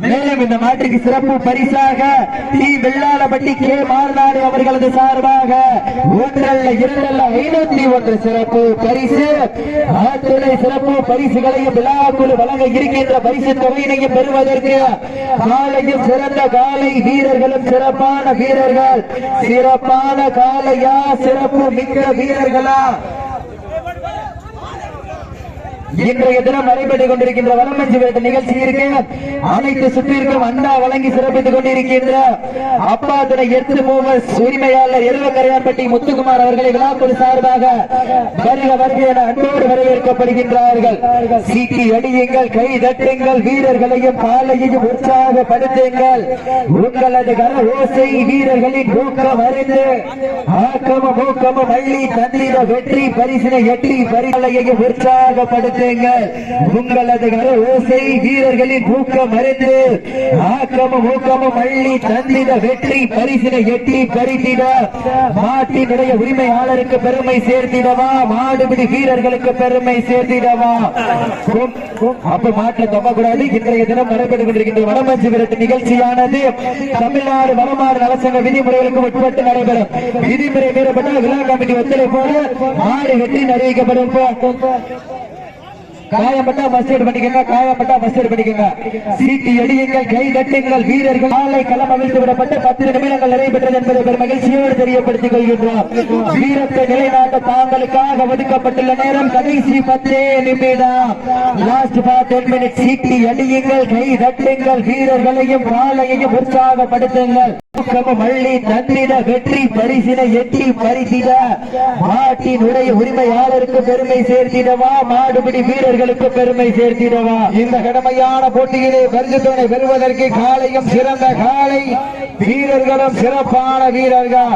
மேலும் இந்த மாட்டுக்கு சிறப்பு பரிசாக டி. வெள்ளாளப்பட்டி கே. மார்நாடு அவர்களது சார்பாக ஒன்றல்ல இரண்டல்ல ஐநூத்தி ஒன்று சிறப்பு பரிசு. அத்துணை சிறப்பு பரிசுகளையும் விழாக்குழு வழங்க இருக்கின்ற பரிசு தொகையினையும் பெறுவதற்கு காலையும் சிறந்த காலை வீரர்களும் சிறப்பான வீரர்கள். சிறப்பான காலையா சிறப்பு மிக்க வீரர்களா? இன்றைய தினம் நடைபெற்றுக் கொண்டிருக்கின்ற வனமஞ்சு வேட்ட நிகழ்ச்சி இருக்கு அனைத்து சுற்றிற்கும் அண்டா வழங்கி சிறப்பித்துக் கொண்டிருக்கின்ற அப்பா துணை எட்டு மூவர் உரிமையாளர் எருவக்கரையான்பட்டி முத்துக்குமார் அவர்களை விழாக்குழு சார்பாக வருக வருக என அன்போடு வரவேற்கப்படுகின்றார்கள். சீட்டி அடியுங்கள் கை தட்டுங்கள் வீரர்களையும் காலையையும் உற்சாகப்படுத்துங்கள். உங்களது கர ஓசை வீரர்களின் ஊக்கம் அறிந்து ஆக்கமும் ஊக்கமும் அள்ளி தந்திர வெற்றி பரிசினை எட்டி பரிசலையையும் உற்சாகப்படுத்த உற்சாகப்படுத்துங்கள் உங்களது கர ஓசை வீரர்களின் ஊக்கம் அறிந்து ஆக்கமும் ஊக்கமும் அள்ளி தந்திர வெற்றி பரிசினை எட்டி பறித்திட மாட்டினுடைய உரிமையாளருக்கு பெருமை சேர்த்திடவா? மாடுபிடி வீரர்களுக்கு பெருமை சேர்த்திடவா? அப்ப மாட்டில் தப்பக்கூடாது இன்றைய தினம் நடைபெற்றுக் கொண்டிருக்கின்ற வடமஞ்சு விரட்டு நிகழ்ச்சியானது தமிழ்நாடு வனமாறு நலசங்க விதிமுறைகளுக்கு உட்பட்டு நடைபெறும். விதிமுறை மீறப்பட்டால் விழா கமிட்டி ஒத்துழைப்போடு மாடு வெற்றி அறிவிக்கப்படும். காயப்பட்டா பஸ் எடு பண்ணிக்கங்க காயப்பட்டா பஸ் எடு பண்ணிக்கங்க. சீட்டி அடியுங்கள் கை தட்டுங்கள் வீரர்கள் ஆலை களம் அவிழ்த்து விடப்பட்டு பத்து நிமிடங்கள் நடைபெற்றது என்பதை பெரும் மகிழ்ச்சியோடு தெரியப்படுத்திக் கொள்கின்றோம். வீரத்தை நிலைநாட்ட தாங்களுக்காக ஒதுக்கப்பட்டுள்ள நேரம் கடைசி பத்தே நிமிடம். லாஸ்ட் பார் டென் மினிட் சீட்டி அடியுங்கள் கை தட்டுங்கள் வீரர்களையும் ஆலையையும் உற்சாகப்படுத்துங்கள். மல்லி தந்திர வெற்றி பரிசின எட்டி பரிசிட மாட்டினுடைய உரிமையாளருக்கு பெருமை சேர்த்திடவா? மாடுபிடி வீரர்களுக்கு பெருமை சேர்த்திடவா? இந்த கடமையான போட்டியிலே பரிசுத்தனை பெறுவதற்கு காலையும் சிறந்த காலை. வீரர்களும் சிறப்பான வீரர்கள்.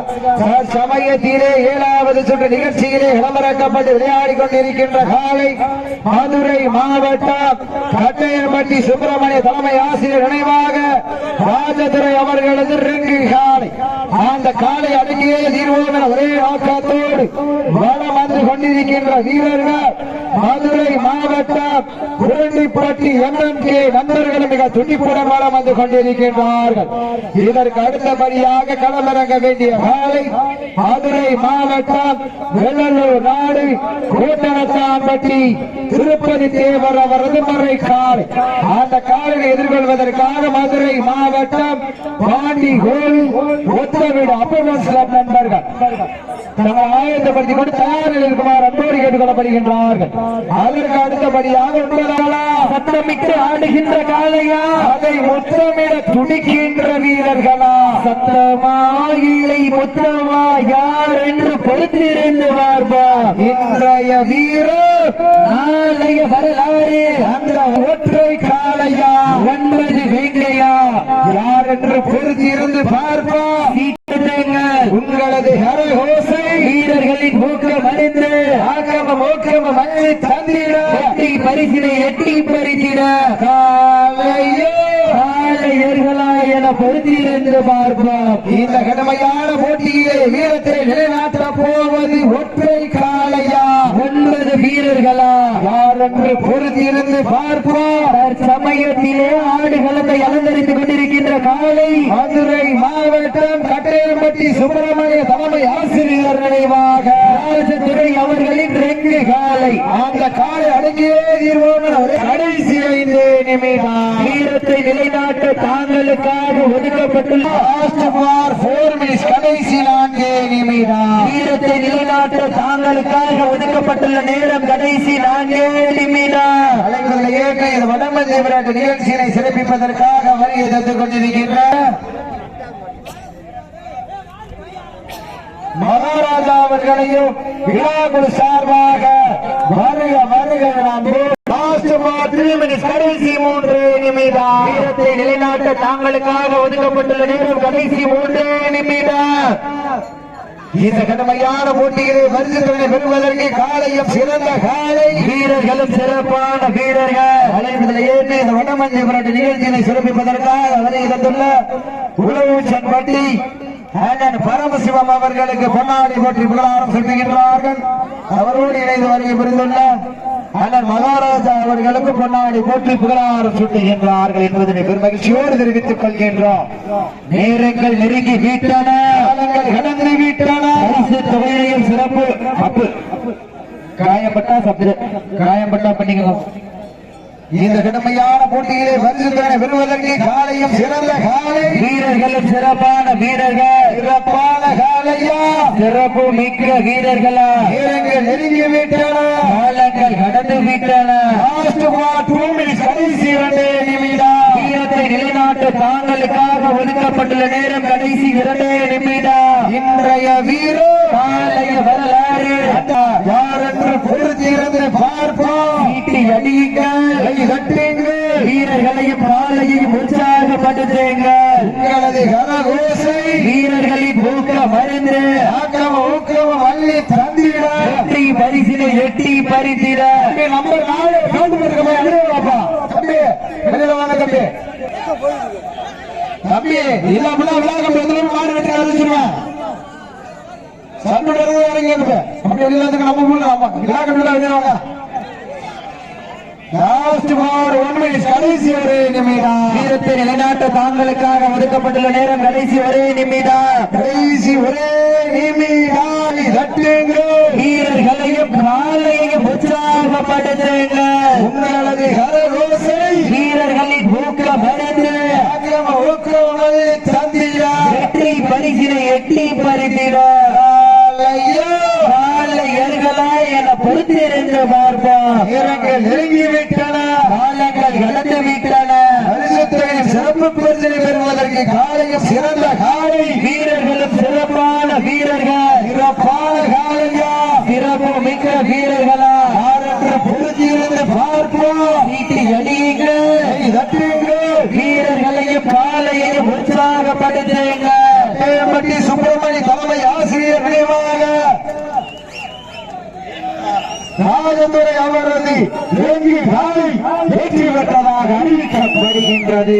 சமயத்திலே ஏழாவது சுற்று நிகழ்ச்சியிலே இளமரக்கப்பட்டு விளையாடி கொண்டிருக்கின்ற காலை மதுரை மாவட்டம் கட்டையம்பட்டி சுப்பிரமணிய தலைமை ஆசிரியர் நினைவாக ராஜதுரை அவர்களது ரிங்கு காலை. அந்த காலை அடங்கியே தீர்வோம் என ஒரே நோக்கத்தோடு வளம் வந்து கொண்டிருக்கின்ற வீரர்கள் மதுரை மாவட்டம் குரண்டிப்பட்டி எம்என்கே நண்பர்கள் மிக துண்டிப்புடன் வளம் வந்து கொண்டிருக்கின்றார்கள். இதற்கு அடுத்தபடியாக களமிறங்க வேண்டிய வேலை மதுரை மாவட்டம் வெள்ளலூர் நாடு கூட்டணத்தான்பட்டி திருப்பதி தேவர் அவரது மறை காலை. அந்த காலையை எதிர்கொள்வதற்காக மதுரை மாவட்டம் பாண்டி கோவில் ஒத்தவீடு அப்பமன் கிளப் நண்பர்கள். தங்கள் ஆயத்தப்படுத்திக் கொண்டு தயாரில் இருக்குமாறு அன்போடு கேட்டுக் கொள்ளப்படுகின்றார்கள் அதற்கு அடுத்தபடியாக சத்தமிட்டு ஆடுகின்ற காளையா? அதை முத்தமிட துடிக்கின்ற வீரர்களா? சத்தமா இல்லை முத்தமா யார் என்று பொறுத்திருந்து பார்ப்பா. இன்றைய வீரர் நாளைய வரலாறு அந்த ஒற்றை காளையா? ஒன்பது வேங்கையா? யார் என்று பொறுத்திருந்து பார்ப்பா. உங்களது ஊக்கம் ஆக்கம ஊக்கம் மண்ணை தந்திட. எட்டி பரிசினை எட்டி பரிசிட காலையோ. என பொருத்தியிருந்து பார்ப்போம். இந்த கடமையான போட்டியிலே வீரத்தை நிலைநாட்ட போவது ஒற்றை காளையா? ஒன்பது வீரர்களா? யாரென்று பொருத்தியிருந்து பார்ப்போம். சமயத்திலே ஆடுகளத்தை அலங்கரித்துக் கொண்டிருக்கின்ற காலை மதுரை மாவட்டம் கட்டையம்பட்டி சுப்பிரமணிய தலைமை ஆசிரியர் நினைவாக. ராஜதுரை அவர்களின் ரெங்கு காலை. அந்த காலை அடங்கியே கடைசி ஐந்து நிமிடம். வீரத்தை நிலைநாட்ட தாங்களுக்காக ஒதுக்கப்பட்டுள்ள கடைசி நான்கு நிமிடம். வீரத்தை நிலைநாட்ட தாங்களுக்காக ஒதுக்கப்பட்டுள்ள நேரம் கடைசி நான்கு நிமிடம். அலைவர்களை வடமஞ்சை விளையாட்டு நிகழ்ச்சியினை சிறப்பிப்பதற்காக வருகை தந்து கொண்டிருக்கின்ற மகாராஜா அவர்களையும் விழாக்குழு சார்பாக வருக வருக கடைசி மூன்று நிமிடம். நிலைநாட்ட தாங்களுக்காக ஒதுக்கப்பட்டுள்ள நேரம் கடைசி மூன்று நிமிடம். இந்த கடுமையான போட்டியிலே பரிசுகளை பெறுவதற்கு காலையும் சிறந்த காலை. வீரர்களும் சிறப்பான வீரர்கள். அலைவதில் ஏற்று இந்த வடமஞ்சை புரட்டு நிகழ்ச்சியினை சிறப்பிப்பதற்காக வருகை தந்துள்ள உழவுச்சன் பட்டி அண்ணன் பரமசிவம் அவர்களுக்கு பொன்னாடி போற்றி புகழாரம் செலுத்துகின்றார்கள் அவரோடு இணைந்து வருகை புரிந்துள்ள அண்ணன் மகாராஜா அவர்களுக்கு பொன்னாடி போற்றி புகழாரம் சுட்டுகின்றார்கள் என்பதனை பெருமகிழ்ச்சியோடு தெரிவித்துக் கொள்கின்றோம். நேரங்கள் நெருங்கி வீட்டான. கடந்து வீட்டான. பரிசு சிறப்பு. அப்பு. காயப்பட்டா சப்து காயப்பட்டா பண்ணிக்கணும். இந்த கடுமையான போட்டியிலே பரிசுத்தனை பெறுவதற்கு காலையும் சிறந்த காலை. வீரர்களும் சிறப்பான வீரர்கள். சிறப்பான காலையா? சிறப்பு மிக்க வீரர்களா? வீரர்கள் நெருங்கி விட்டன. காலங்கள் கடந்து விட்டன. கடைசி இரண்டே நிமிடம். வீரத்தை நிலைநாட்ட தாங்களுக்காக ஒதுக்கப்பட்டுள்ள நேரம் கடைசி இரண்டே நிமிடம். இன்றைய வீரர் காலைய வரலாறு. யார் என்று பொறுத்திருந்து காலையையும் உற்சாகப்படுத்துங்கள் உங்களது கரகோசை வீரர்களின் ஊக்க மருந்து ஆக்கிரம ஊக்கிரம வள்ளி தந்திட. எட்டி பரிசினை எட்டி பரிசிட நம்பர் நாலு கவுண்ட் பண்ணுங்க அனுபவப்பா தம்பி வெளியில வாங்க தம்பி. தம்பி இல்லாம விழா கம்பி எதுல மாடு வெட்டி அறிவிச்சிருவேன் சண்டை இறங்கி அப்படி வெளியில வந்து நம்ம ஊர்ல ஆமா லாஸ்ட் பால் ஒன் மினிட் கடைசி ஒரே நிமிடம். வீரத்தை நிலைநாட்ட தாங்களுக்காக ஒதுக்கப்பட்டுள்ள நேரம் கடைசி ஒரே நிமிடம். கடைசி ஒரே நிமிடம். வீரர்களையும் காலையையும் உற்சாகப்படுத்துங்க உங்களது கரகோசை வீரர்களின் ஊக்க மருந்து அக்கிரம ஊக்கம் தந்திர வெற்றி பரிசினை எட்டி பரிசிட பொறுத்திருந்து பார்ப்போம் வீரர்கள் நெருங்கி விட்டன. காலங்கள் கடந்து விட்டன. சிறப்பு பரிசனை பெறுவதற்கு காலையும் சிறந்த காலை. வீரர்களும் சிறப்பான வீரர்கள். சிறப்பான காலையா? சிறப்பு மிக்க வீரர்களா? பொருத்தியிருந்து பார்ப்போம். நீட்டி அடியுங்கள் வீரர்களையும் காலையையும் உற்சாகப்படுத்துங்கள் தேவப்பட்டி சுப்பிரமணி தலைமை ஆசிரியர் நினைவாக ராஜதுரை அவரது வெற்றி காலை வெற்றி பெற்றதாக அறிவிக்கப்படுகின்றது.